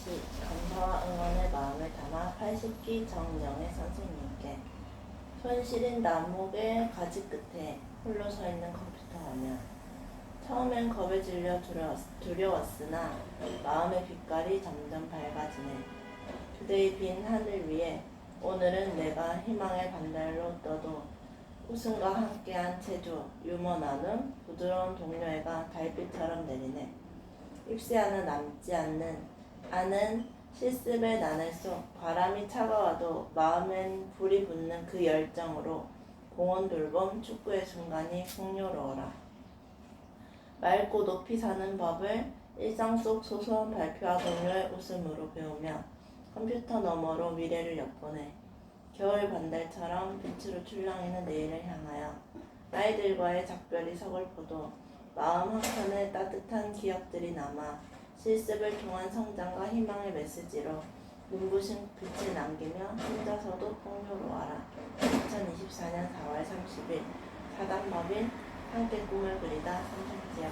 시 감사와 응원의 마음을 담아 80기 정영애 선생님께 손 시린 나목의 가지 끝에 홀로 서 있는 컴퓨터 화면 처음엔 겁에 질려 두려웠, 두려웠 으나 마음의 빛깔이 점점 밝아지네. 그대의 빈 하늘 위에 오늘은 내가 희망의 반달로 떠도 웃음과 함께한 체조, 유머 나눔, 부드러운 동료애가 달빛처럼 내리네. 입시하는 남지 않는 아는 실습의 나늘 속 바람이 차가워도 마음엔 불이 붙는 그 열정으로 공원 돌봄 축구의 순간이 풍요로워라. 맑고 높이 사는 법을 일상 속 소소한 발표와 동료의 웃음으로 배우며 컴퓨터 너머로 미래를 엿보내 겨울 반달처럼 빛으로 출렁이는 내일을 향하여 아이들과의 작별이 서글퍼도 마음 한켠에 따뜻한 기억들이 남아 실습을 통한 성장과 희망의 메시지로 눈부신 빛을 남기며 혼자서도 풍요로워라. 2024년 4월 30일 사단법인 함께 꿈을 그리다 삼성지역